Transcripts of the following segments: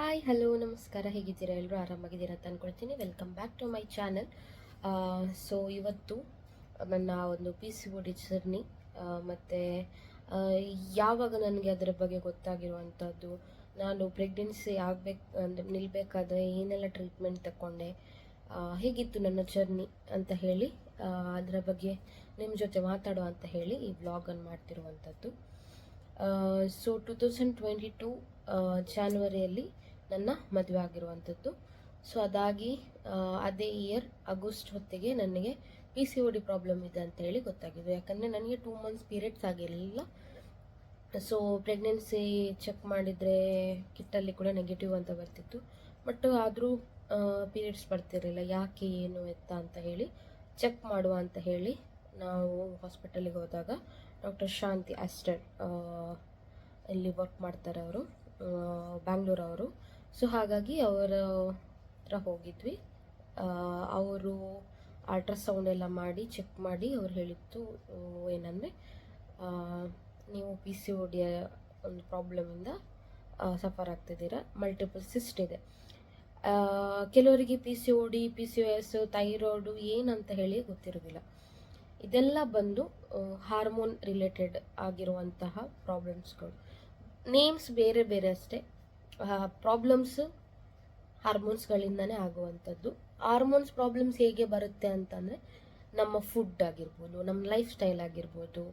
Hi hello ನಮಸ್ಕಾರ. ಹೇಗಿದ್ದೀರಾ? ಎಲ್ಲರೂ ಆರಾಮಾಗಿದ್ದೀರಾ ಅಂತ ಅಂದ್ಕೊಳ್ತೀನಿ welcome back to my channel so ಇವತ್ತು ನನ್ನ ಒಂದು P C O D journey ಮತ್ತು ಯಾವಾಗ ನನಗೆ ಅದರ ಬಗ್ಗೆ ಗೊತ್ತಾಗಿರುವಂಥದ್ದು, ನಾನು ಪ್ರೆಗ್ನೆನ್ಸಿ ಆಗಬೇಕು, ಅಂದರೆ ನಿಲ್ಬೇಕಾದ್ರೆ ಏನೆಲ್ಲ ಟ್ರೀಟ್ಮೆಂಟ್ ತಗೊಂಡೆ ಹೇಗಿತ್ತು ನನ್ನ ಜರ್ನಿ ಅಂತ ಹೇಳಿ ಅದರ ಬಗ್ಗೆ ನಿಮ್ಮ ಜೊತೆ ಮಾತಾಡುವ ಅಂತ ಹೇಳಿ ಈ ವ್ಲಾಗನ್ನು ಮಾಡ್ತಿರುವಂಥದ್ದು. So two thousand twenty two ಜಾನ್ವರಿಯಲ್ಲಿ ನನ್ನ ಮದುವೆ ಆಗಿರುವಂಥದ್ದು. ಸೊ ಅದಾಗಿ ಅದೇ ಇಯರ್ ಆಗಸ್ಟ್ ಹೊತ್ತಿಗೆ ನನಗೆ P C O D problem ಇದೆ ಅಂತ ಹೇಳಿ ಗೊತ್ತಾಗಿದೆ. ಯಾಕಂದರೆ ನನಗೆ ಟೂ ಮಂತ್ಸ್ ಪೀರಿಯಡ್ಸ್ ಆಗಿರಲಿಲ್ಲ. ಸೊ ಪ್ರೆಗ್ನೆನ್ಸಿ ಚೆಕ್ ಮಾಡಿದರೆ ಕಿಟ್ಟಲ್ಲಿ ಕೂಡ ನೆಗೆಟಿವ್ ಅಂತ ಬರ್ತಿತ್ತು. ಬಟ್ ಆದರೂ ಪೀರಿಯಡ್ಸ್ ಬರ್ತಿರಲಿಲ್ಲ. ಯಾಕೆ, ಏನು, ಎತ್ತ ಅಂತ ಹೇಳಿ ಚೆಕ್ ಮಾಡುವ ಅಂತ ಹೇಳಿ ನಾವು ಹಾಸ್ಪಿಟಲಿಗೆ ಹೋದಾಗ ಡಾಕ್ಟರ್ ಶಾಂತಿ ಆಸ್ಟರ್ ಇಲ್ಲಿ ವರ್ಕ್ ಮಾಡ್ತಾರೆ ಅವರು ಬ್ಯಾಂಗ್ಳೂರ್ ಅವರು. ಸೊ ಹಾಗಾಗಿ ಅವರ ಹತ್ರ ಹೋಗಿದ್ವಿ. ಅವರು ಅಲ್ಟ್ರಾಸೌಂಡ್ ಎಲ್ಲ ಮಾಡಿ ಚೆಕ್ ಮಾಡಿ ಅವ್ರು ಹೇಳಿತ್ತು ಏನಂದರೆ ನೀವು ಪಿ ಸಿ ಒ ಡಿಯ ಒಂದು ಪ್ರಾಬ್ಲಮಿಂದ ಸಫರ್ ಆಗ್ತಿದ್ದೀರಾ. ಮಲ್ಟಿಪಲ್ ಸಿಸ್ಟ್ ಇದೆ. ಕೆಲವರಿಗೆ P C O D P C O S thyroid ಏನಂತ ಹೇಳಿ ಗೊತ್ತಿರೋದಿಲ್ಲ ಇದೆಲ್ಲ ಬಂದು ಹಾರ್ಮೋನ್ ರಿಲೇಟೆಡ್ ಆಗಿರುವಂತಹ ಪ್ರಾಬ್ಲಮ್ಸ್ಗಳು ನೇಮ್ಸ್ ಬೇರೆ ಬೇರೆ ಅಷ್ಟೇ. ಪ್ರಾಬ್ಲಮ್ಸ್ ಹಾರ್ಮೋನ್ಸ್ಗಳಿಂದನೇ ಆಗುವಂಥದ್ದು. ಹಾರ್ಮೋನ್ಸ್ ಪ್ರಾಬ್ಲಮ್ಸ್ ಹೇಗೆ ಬರುತ್ತೆ ಅಂತಂದರೆ, ನಮ್ಮ ಫುಡ್ ಆಗಿರ್ಬೋದು, ನಮ್ಮ ಲೈಫ್ ಸ್ಟೈಲ್ ಆಗಿರ್ಬೋದು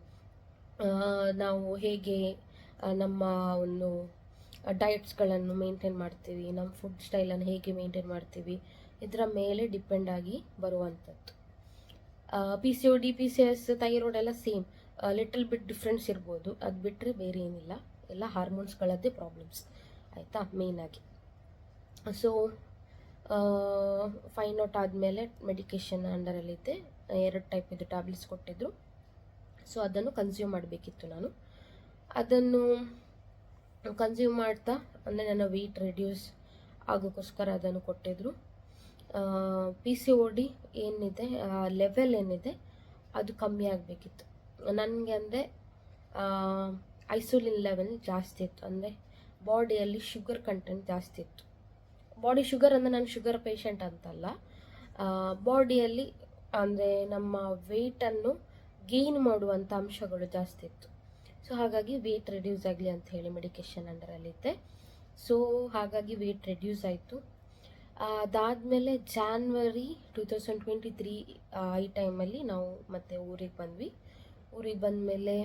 ನಾವು ಹೇಗೆ ನಮ್ಮ ಒಂದು ಡಯಟ್ಸ್ಗಳನ್ನು ಮೇಂಟೈನ್ ಮಾಡ್ತೀವಿ, ನಮ್ಮ ಫುಡ್ ಸ್ಟೈಲನ್ನು ಹೇಗೆ ಮೇಂಟೈನ್ ಮಾಡ್ತೀವಿ, ಇದರ ಮೇಲೆ ಡಿಪೆಂಡ್ ಆಗಿ ಬರುವಂಥದ್ದು. P C O D P C S thyroid ಎಲ್ಲ ಸೇಮ್ ಲಿಟಲ್ ಬಿಟ್ ಡಿಫ್ರೆನ್ಸ್ ಇರ್ಬೋದು. ಅದು ಬಿಟ್ಟರೆ ಬೇರೆ ಏನಿಲ್ಲ ಎಲ್ಲ ಹಾರ್ಮೋನ್ಸ್ಗಳದ್ದೇ ಪ್ರಾಬ್ಲಮ್ಸ್ ಆಯಿತಾ? ಮೇಯ್ನಾಗಿ ಸೊ ಫೈನ್ ಔಟ್ ಆದಮೇಲೆ ಮೆಡಿಕೇಷನ್ ಅಂಡರಲ್ಲಿದ್ದೆ ಎರಡು ಟೈಪ್ ಟ್ಯಾಬ್ಲೆಟ್ಸ್ ಕೊಟ್ಟಿದ್ದರು ಸೊ ಅದನ್ನು ಕನ್ಸ್ಯೂಮ್ ಮಾಡಬೇಕಿತ್ತು ನಾನು. ಅದನ್ನು ಕನ್ಸ್ಯೂಮ್ ಮಾಡ್ತಾ, ಅಂದರೆ ನನ್ನ ವೆಯ್ಟ್ ರೆಡ್ಯೂಸ್ ಆಗೋಕ್ಕೋಸ್ಕರ ಅದನ್ನು ಕೊಟ್ಟಿದ್ದರು ಪಿ ಸಿ ಒ ಡಿ ಏನಿದೆ ಲೆವೆಲ್ ಏನಿದೆ, ಅದು ಕಮ್ಮಿ ಆಗಬೇಕಿತ್ತು. ನನಗೆ ಅಂದರೆ ಐಸೋಲಿನ್ ಲೆವೆಲ್ ಜಾಸ್ತಿ ಇತ್ತು. ಅಂದರೆ ಬಾಡಿಯಲ್ಲಿ ಶುಗರ್ ಕಂಟೆಂಟ್ ಜಾಸ್ತಿ ಇತ್ತು. ಬಾಡಿ ಶುಗರ್ ಅಂದರೆ ನಾನು ಶುಗರ್ ಪೇಷಂಟ್ ಅಂತಲ್ಲ. ಬಾಡಿಯಲ್ಲಿ ಅಂದರೆ ನಮ್ಮ ವೆಯ್ಟನ್ನು ಗೇನ್ ಮಾಡುವಂಥ ಅಂಶಗಳು ಜಾಸ್ತಿ ಇತ್ತು. ಸೊ ಹಾಗಾಗಿ ವೆಯ್ಟ್ ರೆಡ್ಯೂಸ್ ಆಗಲಿ ಅಂತ ಹೇಳಿ ಮೆಡಿಕೇಷನ್ ಅಂಡರಲ್ಲಿದ್ದೆ ಸೊ ಹಾಗಾಗಿ ವೆಯ್ಟ್ ರೆಡ್ಯೂಸ್ ಆಯಿತು. ಅದಾದಮೇಲೆ January two thousand twenty three ಈ ಟೈಮಲ್ಲಿ ನಾವು ಮತ್ತೆ ಊರಿಗೆ ಬಂದ್ವಿ. ಊರಿಗೆ ಬಂದಮೇಲೆ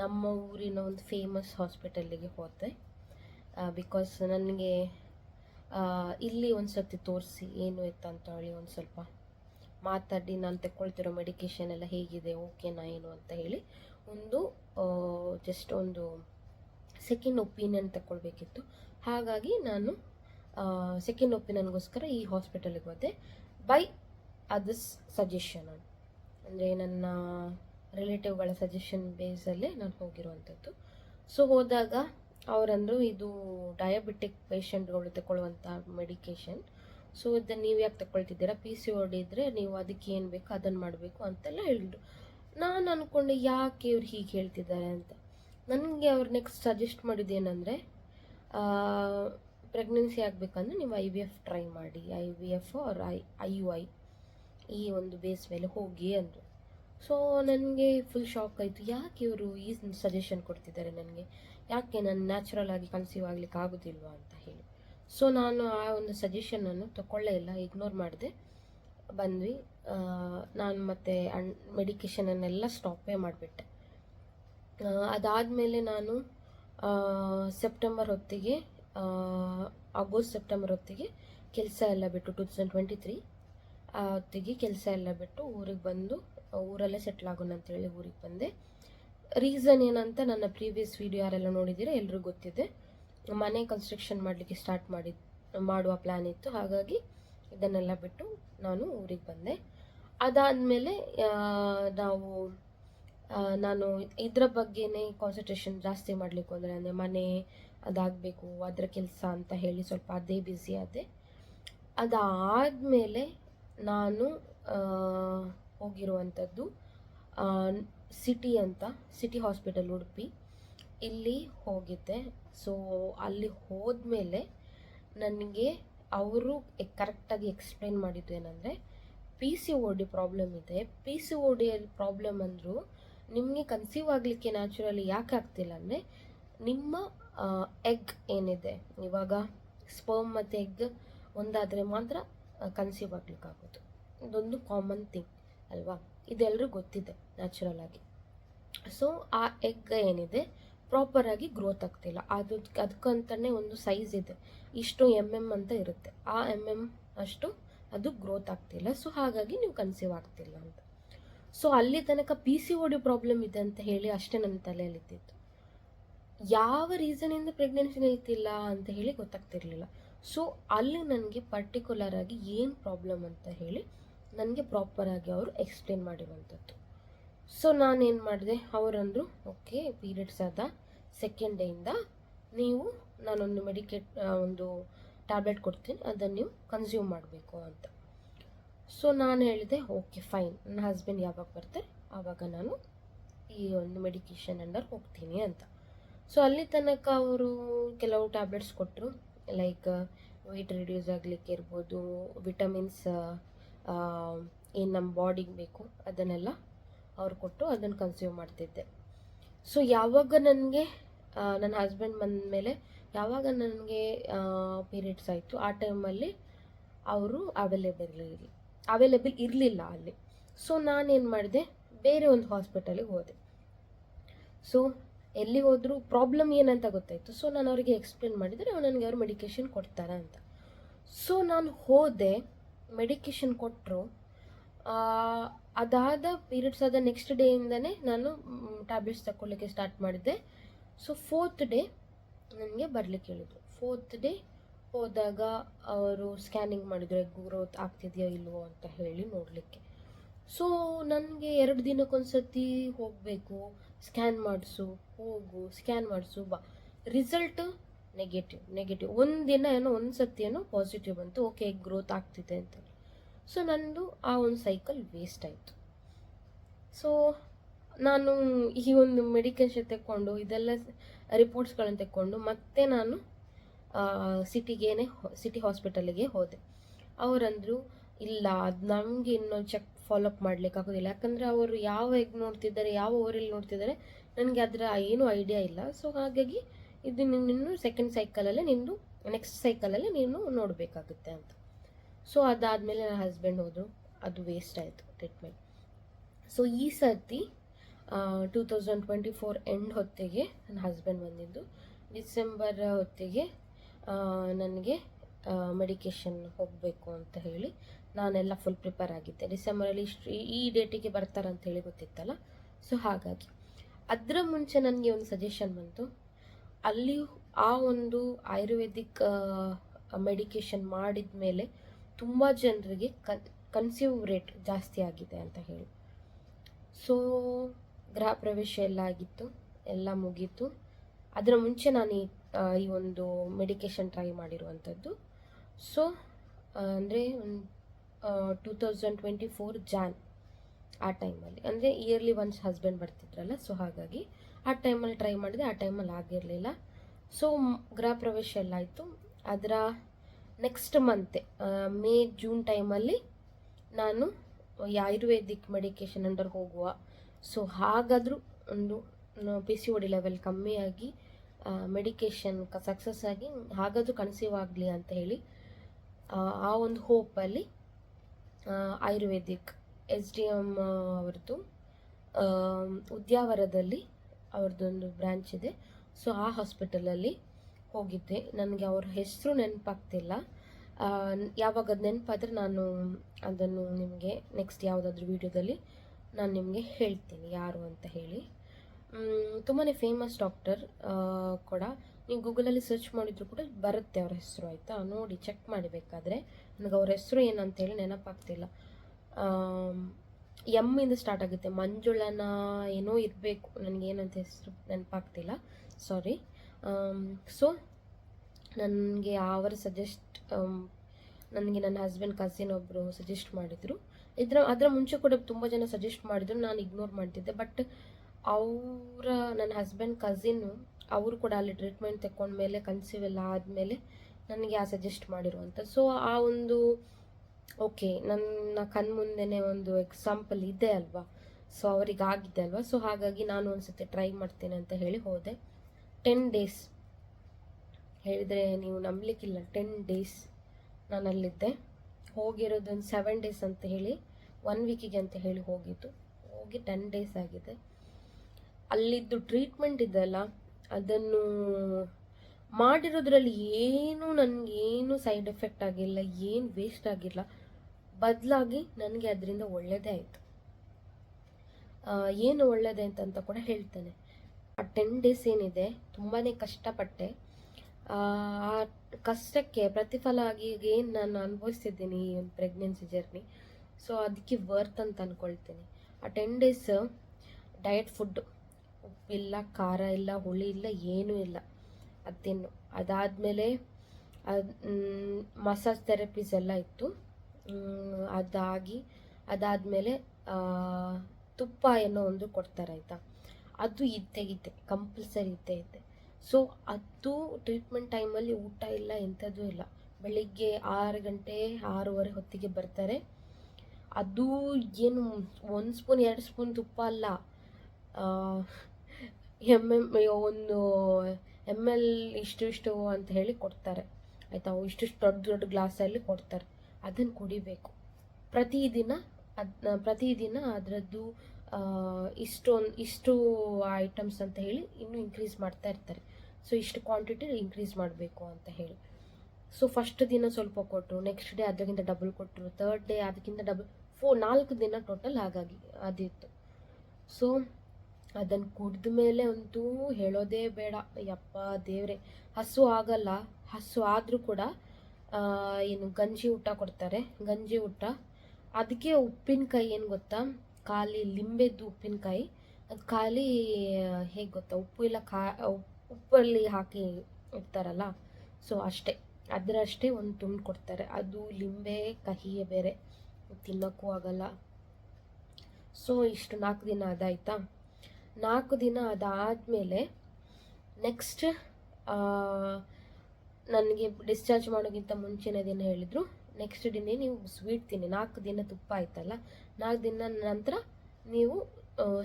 ನಮ್ಮ ಊರಿನ ಒಂದು ಫೇಮಸ್ ಹಾಸ್ಪಿಟಲ್ಲಿಗೆ ಹೋದೆ. ಬಿಕಾಸ್ ನನಗೆ ಇಲ್ಲಿ ಒಂದು ಸರ್ತಿ ತೋರಿಸಿ, ಏನು ಇತ್ತು ಅಂತ ಹೇಳಿ ಒಂದು ಸ್ವಲ್ಪ ಮಾತಾಡಿ, ನಾನು ತಗೊಳ್ತಿರೋ ಮೆಡಿಕೇಷನ್ ಎಲ್ಲ ಹೇಗಿದೆ ಓಕೆನಾ ಏನು ಅಂತ ಹೇಳಿ ಒಂದು ಜಸ್ಟ್ ಒಂದು ಸೆಕೆಂಡ್ ಒಪಿನಿಯನ್ ತಗೊಳ್ಬೇಕಿತ್ತು ಹಾಗಾಗಿ ನಾನು ಸೆಕೆಂಡ್ ಒಪಿನಿಯನ್ಗೋಸ್ಕರ ಈ ಹಾಸ್ಪಿಟಲಿಗೆ ಹೋದೆ. ಬೈ ಅದರ್ಸ್ ಸಜೆಷನ್ ಅಂದರೆ ನನ್ನ ರಿಲೇಟಿವ್ಗಳ ಸಜೆಷನ್ ಬೇಸಲ್ಲೇ ನಾನು ಹೋಗಿರುವಂಥದ್ದು ಸೊ ಹೋದಾಗ ಅವರಂದರು ಇದು ಡಯಾಬಿಟಿಕ್ ಪೇಷಂಟ್ಗಳು ತಗೊಳ್ಳುವಂಥ ಮೆಡಿಕೇಷನ್ ಸೊ ಇದನ್ನು ನೀವು ಯಾಕೆ ತಗೊಳ್ತಿದ್ದೀರಾ ಪಿ ಸಿ ಡಿ ಇದ್ದರೆ ನೀವು ಅದಕ್ಕೆ ಏನು ಬೇಕು ಅದನ್ನು ಮಾಡಬೇಕು ಅಂತೆಲ್ಲ ಹೇಳಿದ್ರು. ನಾನು ಅಂದ್ಕೊಂಡೆ ಯಾಕೆ ಇವ್ರು ಹೀಗೆ ಹೇಳ್ತಿದ್ದಾರೆ ಅಂತ. ನನಗೆ ಅವ್ರು ನೆಕ್ಸ್ಟ್ ಸಜೆಸ್ಟ್ ಮಾಡಿದ್ದೇನೆಂದರೆ ಪ್ರೆಗ್ನೆನ್ಸಿ ಆಗಬೇಕಂದ್ರೆ ನೀವು ಐ ವಿ ಎಫ್ ಟ್ರೈ ಮಾಡಿ. I V F or I I U I ಈ ಒಂದು ಬೇಸ್ ಮೇಲೆ ಹೋಗಿ ಅಂದರು. ಸೊ ನನಗೆ ಫುಲ್ ಶಾಕ್ ಆಯಿತು. ಯಾಕೆ ಇವರು ಈ ಸಜೆಷನ್ ಕೊಡ್ತಿದ್ದಾರೆ ನನಗೆ? ಯಾಕೆ ನಾನು ನ್ಯಾಚುರಲ್ ಆಗಿ ಕನ್ಸೀವ್ ಆಗ್ಲಿಕ್ಕೆ ಆಗೋದಿಲ್ವಾ ಅಂತ ಹೇಳಿ. ಸೊ ನಾನು ಆ ಒಂದು ಸಜೆಷನನ್ನು ತಗೊಳ್ಳೇ ಇಲ್ಲ ಇಗ್ನೋರ್ ಮಾಡಿದೆ. ಬಂದ್ವಿ. ನಾನು ಮತ್ತೆ ಅಣ್ ಮೆಡಿಕೇಷನನ್ನೆಲ್ಲ ಸ್ಟಾಪೇ ಮಾಡಿಬಿಟ್ಟೆ. ಅದಾದಮೇಲೆ ನಾನು ಸೆಪ್ಟೆಂಬರ್ ಹೊತ್ತಿಗೆ ಆಗಸ್ಟ್ ಸೆಪ್ಟೆಂಬರ್ ಹೊತ್ತಿಗೆ ಕೆಲಸ ಎಲ್ಲ ಬಿಟ್ಟು ಟೂ ತೌಸಂಡ್ ಟ್ವೆಂಟಿ ತ್ರೀ ಹೊತ್ತಿಗೆ ಕೆಲಸ ಎಲ್ಲ ಬಿಟ್ಟು ಊರಿಗೆ ಬಂದು ಊರಲ್ಲೇ ಸೆಟ್ಲ್ ಆಗೋಣ ಅಂತೇಳಿ ಊರಿಗೆ ಬಂದೆ. ರೀಸನ್ ಏನಂತ ನನ್ನ ಪ್ರೀವಿಯಸ್ ವೀಡಿಯೋ ಯಾರೆಲ್ಲ ನೋಡಿದ್ದೀರಾ ಎಲ್ಲರಿಗೂ ಗೊತ್ತಿದೆ. ಮನೆ ಕನ್ಸ್ಟ್ರಕ್ಷನ್ ಮಾಡಲಿಕ್ಕೆ ಸ್ಟಾರ್ಟ್ ಮಾಡಿ, ಮಾಡುವ ಪ್ಲ್ಯಾನ್ ಇತ್ತು. ಹಾಗಾಗಿ ಇದನ್ನೆಲ್ಲ ಬಿಟ್ಟು ನಾನು ಊರಿಗೆ ಬಂದೆ. ಅದಾದಮೇಲೆ ನಾವು ನಾನು ಇದರ ಬಗ್ಗೆನೇ ಕಾನ್ಸಂಟ್ರೇಷನ್ ಜಾಸ್ತಿ ಮಾಡಲಿಕ್ಕೆ ಅಂದರೆ ಅಂದರೆ ಮನೆ ಅದಾಗಬೇಕು, ಅದರ ಕೆಲಸ ಅಂತ ಹೇಳಿ ಸ್ವಲ್ಪ ಅದೇ ಬ್ಯುಸಿ ಆದೆ. ಅದಾದಮೇಲೆ ನಾನು ಹೋಗಿರುವಂಥದ್ದು ಸಿಟಿ ಅಂತ ಸಿಟಿ ಹಾಸ್ಪಿಟಲ್ ಉಡುಪಿ. ಇಲ್ಲಿ ಹೋಗಿದ್ದೆ. ಸೊ ಅಲ್ಲಿ ಹೋದ್ಮೇಲೆ ನನಗೆ ಅವರು ಕರೆಕ್ಟಾಗಿ ಎಕ್ಸ್ಪ್ಲೈನ್ ಮಾಡಿದ್ದು ಏನಂದರೆ P C O D problem ಇದೆ. ಪಿ ಸಿ ಓ ಡಿಯಲ್ಲಿ ಪ್ರಾಬ್ಲಮ್ ಅಂದರೂ, ನಿಮಗೆ ಕನ್ಸೀವ್ ಆಗಲಿಕ್ಕೆ ನ್ಯಾಚುರಲಿ ಯಾಕೆ ಆಗ್ತಿಲ್ಲ ಅಂದರೆ, ನಿಮ್ಮ ಎಗ್ ಏನಿದೆ, ಇವಾಗ ಸ್ಪರ್ಮ್ ಮತ್ತು ಎಗ್ ಒಂದಾದರೆ ಮಾತ್ರ ಕನ್ಸೀವ್ ಆಗ್ಲಿಕ್ಕಾಗೋದು. ಇದೊಂದು ಕಾಮನ್ ಥಿಂಗ್ ಅಲ್ವಾ? ಇದೆಲ್ಲರೂ ಗೊತ್ತಿದೆ ನ್ಯಾಚುರಲ್ ಆಗಿ. ಸೊ ಆ ಎಗ್ ಏನಿದೆ ಪ್ರಾಪರಾಗಿ ಗ್ರೋತ್ ಆಗ್ತಿಲ್ಲ. ಅದು ಅದಕ್ಕಂತಲೇ ಒಂದು ಸೈಜ್ ಇದೆ. ಇಷ್ಟು ಎಂ ಎಂ ಅಂತ ಇರುತ್ತೆ. ಆ ಎಂ ಎಂ ಅಷ್ಟು ಅದು ಗ್ರೋತ್ ಆಗ್ತಿಲ್ಲ. ಸೊ ಹಾಗಾಗಿ ನೀವು ಕನ್ಸೀವ್ ಆಗ್ತಿಲ್ಲ ಅಂತ. ಸೊ ಅಲ್ಲಿ ತನಕ P C O D problem ಇದೆ ಅಂತ ಹೇಳಿ ಅಷ್ಟೇ ನನ್ನ ತಲೆಯಲ್ಲಿ ಇದ್ದಿತ್ತು ಯಾವ ರೀಸನಿಂದ ಪ್ರೆಗ್ನೆನ್ಸಿ ನಿಲ್ತಿಲ್ಲ ಅಂತ ಹೇಳಿ ಗೊತ್ತಾಗ್ತಿರ್ಲಿಲ್ಲ. ಸೊ ಅಲ್ಲಿ ನನಗೆ ಪರ್ಟಿಕ್ಯುಲರ್ ಆಗಿ ಏನು ಪ್ರಾಬ್ಲಮ್ ಅಂತ ಹೇಳಿ ನನಗೆ ಪ್ರಾಪರಾಗಿ ಅವರು ಎಕ್ಸ್ಪ್ಲೇನ್ ಮಾಡಿರುವಂಥದ್ದು. ಸೊ ನಾನೇನು ಮಾಡಿದೆ? ಅವರಂದರು ಓಕೆ ಪೀರಿಯಡ್ಸ್ ಆದ ಸೆಕೆಂಡ್ ಡೇಯಿಂದ ನೀವು, ನಾನೊಂದು ಮೆಡಿಕೇಟ್ ಒಂದು ಟ್ಯಾಬ್ಲೆಟ್ ಕೊಡ್ತೀನಿ, ಅದನ್ನು ನೀವು ಕನ್ಸ್ಯೂಮ್ ಮಾಡಬೇಕು ಅಂತ. ಸೊ ನಾನು ಹೇಳಿದೆ ಓಕೆ ಫೈನ್ ನನ್ನ ಹಸ್ಬೆಂಡ್ ಯಾವಾಗ ಬರ್ತಾರೆ ಆವಾಗ ನಾನು ಈ ಒಂದು ಮೆಡಿಕೇಷನ್ ಅಂಡರ್ ಹೋಗ್ತೀನಿ ಅಂತ. ಸೊ ಅಲ್ಲಿ ತನಕ ಅವರು ಕೆಲವು ಟ್ಯಾಬ್ಲೆಟ್ಸ್ ಕೊಟ್ಟರು ಲೈಕ್ ವೆಯ್ಟ್ ರಿಡ್ಯೂಸ್ ಆಗಲಿಕ್ಕೆ ಇರ್ಬೋದು ವಿಟಮಿನ್ಸ್ ಏನು ನಮ್ಮ ಬಾಡಿಗೆ ಬೇಕು ಅದನ್ನೆಲ್ಲ ಅವ್ರು ಕೊಟ್ಟು ಅದನ್ನು ಕನ್ಸ್ಯೂಮ್ ಮಾಡ್ತಿದ್ದೆ. ಸೊ ಯಾವಾಗ ನನಗೆ ನನ್ನ ಹಸ್ಬೆಂಡ್ ಬಂದ ಮೇಲೆ ಯಾವಾಗ ನನಗೆ ಪೀರಿಯಡ್ಸ್ ಆಯಿತು, ಆ ಟೈಮಲ್ಲಿ ಅವರು ಅವೈಲೇಬಲ್ ಇರಲಿ ಅವೈಲೇಬಲ್ ಇರಲಿಲ್ಲ ಅಲ್ಲಿ. ಸೊ ನಾನೇನು ಮಾಡಿದೆ, ಬೇರೆ ಒಂದು ಹಾಸ್ಪಿಟಲಿಗೆ ಹೋದೆ. ಸೊ ಎಲ್ಲಿ ಹೋದರೂ ಪ್ರಾಬ್ಲಮ್ ಏನಂತ ಗೊತ್ತಾಯಿತು. ಸೊ ನಾನು ಅವರಿಗೆ ಎಕ್ಸ್ಪ್ಲೇನ್ ಮಾಡಿದರೆ ನನಗೆ ಅವ್ರು ಮೆಡಿಕೇಷನ್ ಕೊಡ್ತಾರೆ ಅಂತ. ಸೊ ನಾನು ಹೋದೆ ಮೆಡಿಕೇಷನ್ ಕೊಟ್ಟರು ಅದಾದ ಪೀರಿಯಡ್ಸ್ ಆದ ನೆಕ್ಸ್ಟ್ ಡೇಯಿಂದನೇ ನಾನು ಟ್ಯಾಬ್ಲೆಟ್ಸ್ ತಗೊಳ್ಳಿಕ್ಕೆ ಸ್ಟಾರ್ಟ್ ಮಾಡಿದೆ ಸೊ ಫೋರ್ತ್ ಡೇ ನನಗೆ ಬರಲಿಕ್ಕೆ ಹೇಳಿದರು. ಫೋರ್ತ್ ಡೇ ಹೋದಾಗ ಅವರು ಸ್ಕ್ಯಾನಿಂಗ್ ಮಾಡಿದರೆ ಗ್ರೋತ್ ಆಗ್ತಿದೆಯೋ ಇಲ್ವೋ? ಅಂತ ಹೇಳಿ ನೋಡಲಿಕ್ಕೆ. ಸೊ ನನಗೆ ಎರಡು ದಿನಕ್ಕೊಂದ್ಸತಿ ಹೋಗಬೇಕು ಸ್ಕ್ಯಾನ್ ಮಾಡಿಸು, ಹೋಗು ಸ್ಕ್ಯಾನ್ ಮಾಡಿಸು, ಬಾ. ರಿಸಲ್ಟ್ ನೆಗೆಟಿವ್ ನೆಗೆಟಿವ್ ಒಂದು ದಿನ ಏನೋ ಒಂದು ಸತಿ ಏನೋ ಪಾಸಿಟಿವ್ ಬಂತು ಓಕೆ ಗ್ರೋತ್ ಆಗ್ತಿದೆ ಅಂತ. ಸೊ ನಂದು ಆ ಒಂದು ಸೈಕಲ್ ವೇಸ್ಟ್ ಆಯಿತು. ಸೊ ನಾನು ಈ ಒಂದು ಮೆಡಿಕೇಶನ್ ತೆಕ್ಕೊಂಡು, ಇದೆಲ್ಲ ರಿಪೋರ್ಟ್ಸ್ಗಳನ್ನು ತೆಕ್ಕೊಂಡು, ಮತ್ತೆ ನಾನು ಸಿಟಿಗೇನೆ ಸಿಟಿ ಹಾಸ್ಪಿಟಲಿಗೆ ಹೋದೆ. ಅವರಂದರು, ಇಲ್ಲ, ಅದು ನಮಗೆ ಇನ್ನೊಂದು ಚೆಕ್ ಫಾಲೋಅಪ್ ಮಾಡ್ಲಿಕ್ಕೆ ಆಗೋದಿಲ್ಲ. ಯಾಕಂದರೆ ಅವರು ಯಾವ ಎಗ್ ನೋಡ್ತಿದ್ದಾರೆ, ಯಾವ ಓವರಲ್ಲಿ ನೋಡ್ತಿದ್ದಾರೆ, ನನಗೆ ಅದರ ಏನೂ ಐಡಿಯಾ ಇಲ್ಲ. ಸೊ ಹಾಗಾಗಿ ಇದು ನಿನ್ನ ಸೆಕೆಂಡ್ ಸೈಕಲಲ್ಲೇ ನಿಂದು ನೆಕ್ಸ್ಟ್ ಸೈಕಲಲ್ಲೇ ನೀನು ನೋಡಬೇಕಾಗುತ್ತೆ ಅಂತ. ಸೊ ಅದಾದಮೇಲೆ ನನ್ನ ಹಸ್ಬೆಂಡ್ ಹೋದರು. ಅದು ವೇಸ್ಟ್ ಆಯಿತು ಟ್ರೀಟ್ಮೆಂಟ್ ಸೊ ಈ ಸರ್ತಿ two thousand twenty four end ಹೊತ್ತಿಗೆ ನನ್ನ ಹಸ್ಬೆಂಡ್ ಬಂದಿದ್ದು. ಡಿಸೆಂಬರ್ ಹೊತ್ತಿಗೆ ನನಗೆ ಮೆಡಿಕೇಷನ್ ಹೋಗಬೇಕು ಅಂತ ಹೇಳಿ ನಾನೆಲ್ಲ ಫುಲ್ ಪ್ರಿಪೇರ್ ಆಗಿದ್ದೆ. ಡಿಸೆಂಬರಲ್ಲಿ ಇಷ್ಟು, ಈ ಡೇಟಿಗೆ ಬರ್ತಾರಂತ ಹೇಳಿ ಗೊತ್ತಿತ್ತಲ್ಲ? ಸೊ ಹಾಗಾಗಿ. ಅದರ ಮುಂಚೆ ನನಗೆ ಒಂದು ಸಜೆಷನ್ ಬಂತು. ಅಲ್ಲಿ ಆ ಒಂದು ಆಯುರ್ವೇದಿಕ್ ಮೆಡಿಕೇಷನ್ ಮಾಡಿದ ಮೇಲೆ ತುಂಬ ಜನರಿಗೆ ಕನ್ ಕನ್ಸ್ಯೂವ್ ರೇಟ್ ಜಾಸ್ತಿ ಆಗಿದೆ ಅಂತ ಹೇಳಿ. ಸೊ ಗೃಹ ಪ್ರವೇಶ ಎಲ್ಲ ಆಗಿತ್ತು, ಎಲ್ಲ ಮುಗೀತು. ಅದರ ಮುಂಚೆ ನಾನು ಈ ಒಂದು ಮೆಡಿಕೇಷನ್ ಟ್ರೈ ಮಾಡಿರುವಂಥದ್ದು. ಸೊ ಅಂದರೆ two thousand twenty four Jan ಆ ಟೈಮಲ್ಲಿ ಅಂದರೆ ಇಯರ್ಲಿ ಒನ್ಸ್ ಹಸ್ಬೆಂಡ್ ಬರ್ತಿದ್ರಲ್ಲ ಸೊ ಹಾಗಾಗಿ ಆ ಟೈಮಲ್ಲಿ ಟ್ರೈ ಮಾಡಿದೆ, ಆ ಟೈಮಲ್ಲಿ ಆಗಿರಲಿಲ್ಲ. ಸೊ ಗೃಹ ಪ್ರವೇಶ ಎಲ್ಲ ಆಯಿತು. ಅದರ ನೆಕ್ಸ್ಟ್ ಮಂತೆ ಮೇ ಜೂನ್ ಟೈಮಲ್ಲಿ ನಾನು ಆಯುರ್ವೇದಿಕ್ ಮೆಡಿಕೇಷನ್ ಅಂಡರ್ ಹೋಗುವ. ಸೊ ಹಾಗಾದರೂ ಒಂದು P C O D level ಕಮ್ಮಿಯಾಗಿ medication success ಆಗಿ ಹಾಗಾದರೂ ಕನ್ಸೀವ್ ಆಗಲಿ ಅಂತ ಹೇಳಿ, ಆ ಒಂದು ಹೋಪಲ್ಲಿ ಆಯುರ್ವೇದಿಕ್ ಎಸ್ ಡಿ ಎಂ ಅವ್ರದ್ದು ಉದ್ಯಾವರದಲ್ಲಿ ಅವ್ರದ್ದೊಂದು ಬ್ರ್ಯಾಂಚ್ ಇದೆ. ಸೊ ಆ ಹಾಸ್ಪಿಟಲಲ್ಲಿ ಹೋಗಿದ್ದೆ. ನನಗೆ ಅವ್ರ ಹೆಸರು ನೆನಪಾಗ್ತಿಲ್ಲ. ಯಾವಾಗ ಅದು ನೆನಪಾದರೆ ನಾನು ಅದನ್ನು ನಿಮಗೆ ನೆಕ್ಸ್ಟ್ ಯಾವುದಾದ್ರೂ ವೀಡಿಯೋದಲ್ಲಿ ನಾನು ನಿಮಗೆ ಹೇಳ್ತೀನಿ ಯಾರು ಅಂತ ಹೇಳಿ. ತುಂಬಾ ಫೇಮಸ್ ಡಾಕ್ಟರ್ ಕೂಡ. ನೀವು ಗೂಗಲಲ್ಲಿ ಸರ್ಚ್ ಮಾಡಿದ್ರು ಕೂಡ ಬರುತ್ತೆ ಅವ್ರ ಹೆಸರು, ಆಯಿತಾ? ನೋಡಿ ಚೆಕ್ ಮಾಡಿ ಬೇಕಾದರೆ. ನನಗೆ ಅವ್ರ ಹೆಸರು ಏನಂತೇಳಿ ನೆನಪಾಗ್ತಿಲ್ಲ. ಎಮ್ಮಿಂದ ಸ್ಟಾರ್ಟ್ ಆಗುತ್ತೆ. ಮಂಜುಳನ ಏನೋ ಇರಬೇಕು. ನನಗೇನಂತ ಹೆಸರು ನೆನಪಾಗ್ತಿಲ್ಲ. ಸಾರಿ ಸೊ ನನಗೆ ಅವರ ಸಜೆಸ್ಟ್ ನನಗೆ ನನ್ನ ಹಸ್ಬೆಂಡ್ ಕಸಿನ್ ಒಬ್ಬರು ಸಜೆಸ್ಟ್ ಮಾಡಿದರು. ಇದರ, ಅದರ ಮುಂಚೆ ಕೂಡ ತುಂಬ ಜನ ಸಜೆಸ್ಟ್ ಮಾಡಿದ್ರು. ನಾನು ಇಗ್ನೋರ್ ಮಾಡ್ತಿದ್ದೆ. ಬಟ್ ಅವರ, ನನ್ನ ಹಸ್ಬೆಂಡ್ ಕಸಿನ್ನು ಅವರು ಕೂಡ ಅಲ್ಲಿ ಟ್ರೀಟ್ಮೆಂಟ್ ತಗೊಂಡ್ಮೇಲೆ ಕನ್ಸೀವ್ ಎಲ್ಲ ಆದಮೇಲೆ ನನಗೆ ಆ ಸಜೆಸ್ಟ್ ಮಾಡಿರುವಂಥ ಸೊ ಆ ಒಂದು ಓಕೆ ನನ್ನ ಕಣ್ಮುಂದೆನೇ ಒಂದು ಎಕ್ಸಾಂಪಲ್ ಇದೆ ಅಲ್ವಾ? ಸೊ ಅವರಿಗೆ ಆಗಿದೆ ಅಲ್ವಾ? ಸೊ ಹಾಗಾಗಿ ನಾನು ಒಂದ್ಸತಿ ಟ್ರೈ ಮಾಡ್ತೇನೆ ಅಂತ ಹೇಳಿ ಹೋದೆ. ಟೆನ್ ಡೇಸ್ ಹೇಳಿದರೆ ನೀವು ನಂಬಲಿಕ್ಕಿಲ್ಲ. ಟೆನ್ ಡೇಸ್ ನಾನು ಅಲ್ಲಿದ್ದೆ ಹೋಗಿರೋದು ಒಂದು ಸೆವೆನ್ ಡೇಸ್ ಅಂತ ಹೇಳಿ ಒನ್ ವೀಕಿಗೆ ಅಂತ ಹೇಳಿ ಹೋಗಿದ್ದು. ಹೋಗಿ ಟೆನ್ ಡೇಸ್ ಆಗಿದೆ. ಅಲ್ಲಿದ್ದು ಟ್ರೀಟ್ಮೆಂಟ್ ಇದೆಯಲ್ಲ ಅದನ್ನು ಮಾಡಿರೋದ್ರಲ್ಲಿ ಏನು ನನಗೇನು ಸೈಡ್ ಎಫೆಕ್ಟ್ ಆಗಿಲ್ಲ, ಏನು ವೇಸ್ಟ್ ಆಗಿಲ್ಲ. ಬದಲಾಗಿ ನನಗೆ ಅದರಿಂದ ಒಳ್ಳೆಯದೇ ಆಯಿತು. ಏನು ಒಳ್ಳೆಯದೇ ಅಂತಂತ ಕೂಡ ಹೇಳ್ತೇನೆ. ಆ ಟೆನ್ ಡೇಸ್ ಏನಿದೆ ತುಂಬಾ ಕಷ್ಟಪಟ್ಟೆ. ಆ ಕಷ್ಟಕ್ಕೆ ಪ್ರತಿಫಲ ಆಗಿ ಏನು ನಾನು ಅನುಭವಿಸ್ತಿದ್ದೀನಿ ಈ ಒಂದು ಪ್ರೆಗ್ನೆನ್ಸಿ ಜರ್ನಿ ಸೊ ಅದಕ್ಕೆ ವರ್ತ್ ಅಂತ ಅಂದ್ಕೊಳ್ತೀನಿ ಆ ಟೆನ್ ಡೇಸ್ ಡಯಟ್ ಫುಡ್ ಉಪ್ಪಿಲ್ಲ, ಖಾರ ಇಲ್ಲ, ಹುಳಿ ಇಲ್ಲ, ಏನೂ ಇಲ್ಲ. ಅದು ತಿನ್ನು. ಅದಾದಮೇಲೆ ಅದು ಮಸಾಜ್ ಥೆರಪೀಸ್ ಎಲ್ಲ ಇತ್ತು. ಅದಾಗಿ, ಅದಾದಮೇಲೆ ತುಪ್ಪ ಏನೋ ಒಂದು ಕೊಡ್ತಾರೆ ಆಯಿತಾ? ಅದು ಇದ್ದೇ ಇದ್ದೆ ಕಂಪಲ್ಸರಿ ಇದ್ದೇ ಇದ್ದೆ. ಸೊ ಅದು ಟ್ರೀಟ್ಮೆಂಟ್ ಟೈಮಲ್ಲಿ ಊಟ ಇಲ್ಲ, ಎಂಥದ್ದು ಇಲ್ಲ. ಬೆಳಿಗ್ಗೆ ಆರು ಗಂಟೆ, ಆರೂವರೆ ಹೊತ್ತಿಗೆ ಬರ್ತಾರೆ. ಅದು ಏನು, ಒಂದು ಸ್ಪೂನ್, ಎರಡು ಸ್ಪೂನ್ ತುಪ್ಪ ಅಲ್ಲ. ಎಂ ಎಂ, ಒಂದು ಎಂ ಎಲ್ ಇಷ್ಟು ಇಷ್ಟು ಅಂತ ಹೇಳಿ ಕೊಡ್ತಾರೆ. ಆಯಿತಾ? ಇಷ್ಟಿಷ್ಟು ದೊಡ್ಡ ದೊಡ್ಡ ಗ್ಲಾಸಲ್ಲಿ ಕೊಡ್ತಾರೆ. ಅದನ್ನು ಕುಡಿಬೇಕು. ಪ್ರತಿದಿನ ಅದನ್ನ ಪ್ರತಿದಿನ ಅದರದ್ದು ಇಷ್ಟೊಂದು, ಇಷ್ಟು ಐಟಮ್ಸ್ ಅಂತ ಹೇಳಿ ಇನ್ನೂ ಇನ್ಕ್ರೀಸ್ ಮಾಡ್ತಾ ಇರ್ತಾರೆ. ಸೊ ಇಷ್ಟು ಕ್ವಾಂಟಿಟಿ ಇನ್ಕ್ರೀಸ್ ಮಾಡಬೇಕು ಅಂತ ಹೇಳಿ. ಸೊ ಫಸ್ಟ್ ದಿನ ಸ್ವಲ್ಪ ಕೊಟ್ಟರು ನೆಕ್ಸ್ಟ್ ಡೇ ಅದಕ್ಕಿಂತ ಡಬಲ್ ಕೊಟ್ಟರು ತರ್ಡ್ ಡೇ ಅದಕ್ಕಿಂತ ಡಬಲ್ ಫೋ ನಾಲ್ಕು ದಿನ ಟೋಟಲ್ ಹಾಗಾಗಿ ಅದಿತ್ತು. ಸೊ ಅದನ್ನು ಕುಡಿದ ಮೇಲೆ ಅಂತೂ ಹೇಳೋದೇ ಬೇಡ. ಯಪ್ಪ ದೇವ್ರೆ, ಹಸು ಆಗಲ್ಲ. ಹಸು ಆದರೂ ಕೂಡ ಏನು ಗಂಜಿ ಊಟ ಕೊಡ್ತಾರೆ. ಗಂಜಿ ಊಟ. ಅದಕ್ಕೆ ಉಪ್ಪಿನಕಾಯಿ ಏನು ಗೊತ್ತಾ? ಖಾಲಿ ಲಿಂಬೆದ್ದು ಉಪ್ಪಿನಕಾಯಿ. ಅದು ಖಾಲಿ, ಹೇಗೆ ಗೊತ್ತಾ? ಉಪ್ಪು ಇಲ್ಲ ಕಾ ಉಪ್ಪಲ್ಲಿ ಹಾಕಿ ಇಡ್ತಾರಲ್ಲ? ಸೊ, ಅಷ್ಟೇ. ಅದರಷ್ಟೇ ಒಂದು ತುಂಡು ಕೊಡ್ತಾರೆ. ಅದು ಲಿಂಬೆ, ಕಹಿಯೇ ಬೇರೆ. ತಿನ್ನೋಕ್ಕೂ ಆಗಲ್ಲ. ಸೊ, ಇಷ್ಟು ನಾಲ್ಕು ದಿನ ಅದಾಯ್ತಾ? ನಾಲ್ಕು ದಿನ ಅದಾದಮೇಲೆ ನೆಕ್ಸ್ಟ್ ನನಗೆ ಡಿಸ್ಚಾರ್ಜ್ ಮಾಡೋಕ್ಕಿಂತ ಮುಂಚಿನ ದಿನ ಹೇಳಿದರು. ನೆಕ್ಸ್ಟ್ ದಿನ ನೀವು ಸ್ವೀಟ್ ತಿನ್ನಿ. ನಾಲ್ಕು ದಿನ ತುಪ್ಪ ಆಯ್ತಲ್ಲ, ನಾಲ್ಕು ದಿನ ನಂತರ ನೀವು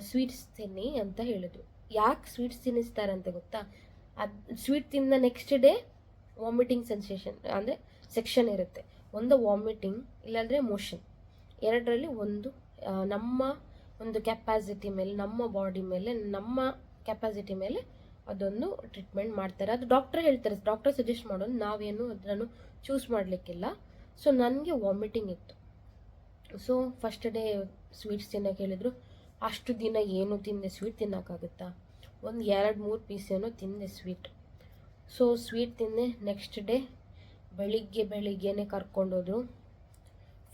ಸ್ವೀಟ್ಸ್ ತಿನ್ನಿ ಅಂತ ಹೇಳಿದರು. ಯಾಕೆ ಸ್ವೀಟ್ಸ್ ತಿನ್ನಿಸ್ತಾರೆ ಅಂತ ಗೊತ್ತಾ? ಅದು ಸ್ವೀಟ್ ತಿಂದ ನೆಕ್ಸ್ಟ್ ಡೇ ವಾಮಿಟಿಂಗ್ ಸೆನ್ಸೇಷನ್ ಅಂದರೆ ಸೆಕ್ಷನ್ ಇರುತ್ತೆ. ಒಂದು ವಾಮಿಟಿಂಗ್ ಇಲ್ಲಾಂದರೆ ಮೋಷನ್ ಎರಡರಲ್ಲಿ ಒಂದು ನಮ್ಮ ಒಂದು ಕೆಪಾಸಿಟಿ ಮೇಲೆ, ನಮ್ಮ ಬಾಡಿ ಮೇಲೆ, ನಮ್ಮ ಕೆಪಾಸಿಟಿ ಮೇಲೆ ಅದೊಂದು ಟ್ರೀಟ್ಮೆಂಟ್ ಮಾಡ್ತಾರೆ. ಅದು ಡಾಕ್ಟರ್ ಹೇಳ್ತಾರೆ ಡಾಕ್ಟರ್ ಸಜೆಸ್ಟ್ ಮಾಡೋದು ನಾವೇನು ಅದನ್ನು ಚೂಸ್ ಮಾಡಲಿಕ್ಕಿಲ್ಲ. ಸೊ ನನಗೆ ವಾಮಿಟಿಂಗ್ ಇತ್ತು. ಸೊ ಫಸ್ಟ್ ಡೇ ಸ್ವೀಟ್ಸ್ ತಿನ್ನೋಕೆ ಹೇಳಿದರು, ಅಷ್ಟು ದಿನ ಏನು ತಿಂದೆ ಸ್ವೀಟ್ ತಿನ್ನೋಕ್ಕಾಗುತ್ತಾ? ಒಂದು ಎರಡು ಮೂರು ಪೀಸ್ ಏನೋ ತಿಂದೆ ಸ್ವೀಟ್ ಸೊ ಸ್ವೀಟ್ ತಿಂದೆ ನೆಕ್ಸ್ಟ್ ಡೇ ಬೆಳಿಗ್ಗೆ ಬೆಳಿಗ್ಗೆನೆ ಕರ್ಕೊಂಡೋದ್ರು.